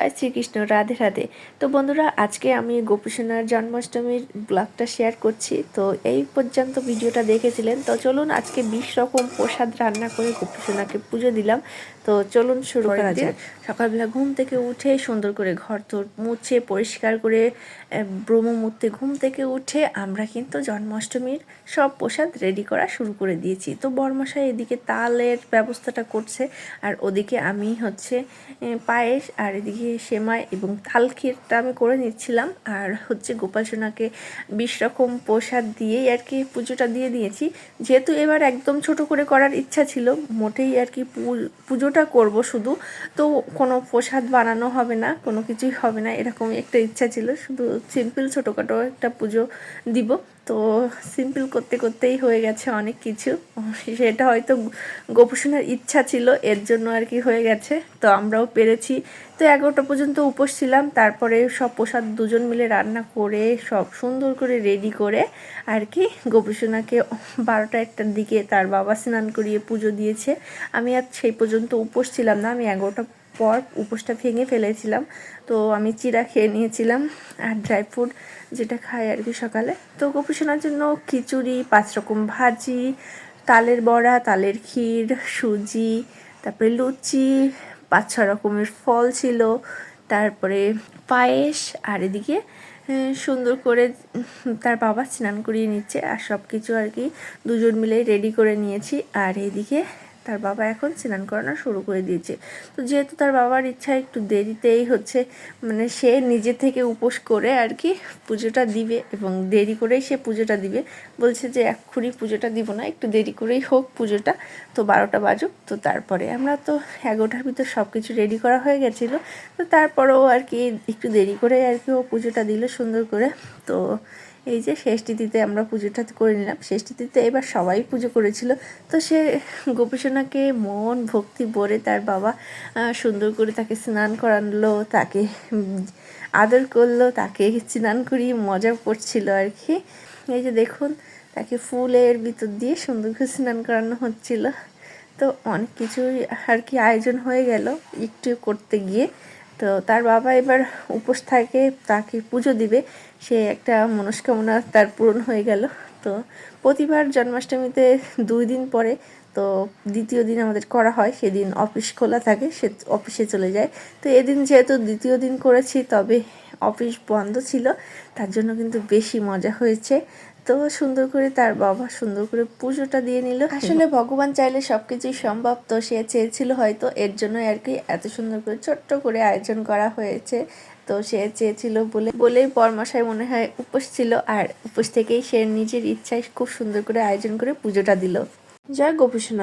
শ্রীকৃষ্ণ রাধে রাধে। তো বন্ধুরা আজকে আমি গোপীসোনার জন্মাষ্টমীর ব্লগটা শেয়ার করছি। তো এই পর্যন্ত ভিডিওটা দেখেছিলেন। তো চলুন আজকে বিশ রকম প্রসাদ রান্না করে গোপীসোনাকে পুজো দিলাম। তো চলুন শুরু করা যাক। সকালবেলা ঘুম থেকে উঠে সুন্দর করে ঘর তোর মুছে পরিষ্কার করে ব্রহ্মমূর্তে ঘুম থেকে উঠে আমরা কিন্তু জন্মাষ্টমীর সব প্রসাদ রেডি করা শুরু করে দিয়েছি। তো বর্মশাই এদিকে তালের ব্যবস্থাটা করছে আর ওদিকে আমি হচ্ছে পায়েস আর এদিকে সেমাই এবং থাল ক্ষীরটা আমি করে নিচ্ছিলাম। আর হচ্ছে গোপাল সোনাকে বিশ রকম প্রসাদ দিয়েই আর কি পুজোটা দিয়ে দিয়েছি। যেহেতু এবার একদম ছোট করে করার ইচ্ছা ছিল, মোটেই আর কি পুজোটা করব শুধু। তো কোনো প্রসাদ বানানো হবে না, কোনো কিছুই হবে না এরকম একটা ইচ্ছা ছিল। শুধু সিম্পল ছোটোখাটো একটা পুজো দিব। তো সিম্পল করতে করতেই হয়ে গেছে অনেক কিছু। সেটা হয়তো গোপোষণের ইচ্ছা ছিল, এর জন্য আর কি হয়ে গেছে। তো আমরাও পেরেছি। তো এগারোটা পর্যন্ত উপোস ছিলাম, তারপরে সব প্রসাদ দুজন মিলে রান্না করে, সব সুন্দর করে রেডি করে আর কি গোপীসোনাকে বারোটা একটার দিকে তার বাবা স্নান করিয়ে পুজো দিয়েছে। আমি আর সেই পর্যন্ত উপোস ছিলাম না, আমি এগারোটা পর উপোসটা ভেঙে ফেলেছিলাম। তো আমি চিরা খেয়ে নিয়েছিলাম আর ড্রাই ফ্রুট যেটা খাই আর কি সকালে। তো গোপীসোনার জন্য খিচুড়ি, পাঁচ রকম ভাজি, তালের বড়া, তালের ক্ষীর, সুজি, তারপরে লুচি, পাঁচ ছ রকমের ফল ছিল, তারপরে পায়েস আর এদিকে সুন্দর করে তার বাবা স্নান করিয়ে নিচ্ছে আর সব কিছু আর কি দুজন মিলে রেডি করে নিয়েছি। আর এদিকে তার বাবা এখন স্নান করানো শুরু করে দিয়েছে। তো যেহেতু তার বাবার ইচ্ছা একটু দেরিতেই হচ্ছে মানে সে নিজে থেকে উপোস করে আর কি পুজোটা দিবে এবং দেরি করেই সে পুজোটা দিবে। বলছে যে এক্ষুনি পুজোটা দিব না, একটু দেরি করেই হোক পুজোটা। তো বারোটা বাজুক, তো তারপরে আমরা তো এগারোটার ভিতর সব কিছু রেডি করা হয়ে গেছিল। তো তারপরেও আর কি একটু দেরি করে আর কি ও পুজোটা দিল সুন্দর করে। তো এই যে শেষ তিথিতে আমরা পুজোটা করে নিলাম। শেষ তিথিতে এবার সবাই পুজো করেছিল। তো সে গোপীসোনাকে মন ভক্তি ভরে তার বাবা সুন্দর করে তাকে স্নান করালো, তাকে আদর করল, তাকে স্নান করিয়ে মজা করছিল আর কি। এই যে দেখুন, তাকে ফুলের ভিতর দিয়ে সুন্দর করে স্নান করানো হচ্ছিল। তো অনেক কিছুই আর কি আয়োজন হয়ে গেল একটু করতে গিয়ে। তো তার বাবা এবার উপোস থাকে, তাকে পুজো দিবে। সে একটা মনস্কামনা তার পূরণ হয়ে গেল। তো প্রতিবার জন্মাষ্টমীতে দুই দিন পরে, তো দ্বিতীয় দিন আমাদের করা হয়, সেদিন অফিস খোলা থাকে, সে অফিসে চলে যায়। তো এদিন যেহেতু দ্বিতীয় দিন করেছি, তবে অফিস বন্ধ ছিল, তার জন্য কিন্তু বেশি মজা হয়েছে। তো সুন্দর করে তার বাবা সুন্দর করে পুজোটা দিয়ে নিল। আসলে ভগবান চাইলে সবকিছুই সম্ভব। তো সে চেয়েছিল হয়তো এর জন্য আর কি এত সুন্দর করে ছোট্ট করে আয়োজন করা হয়েছে। তো সে চেয়েছিল বলে বলেই পরমাশাই মনে হয় উপোস ছিল। আর উপোস থেকেই সে নিজের ইচ্ছায় খুব সুন্দর করে আয়োজন করে পুজোটা দিল। জয় গোপীসোনা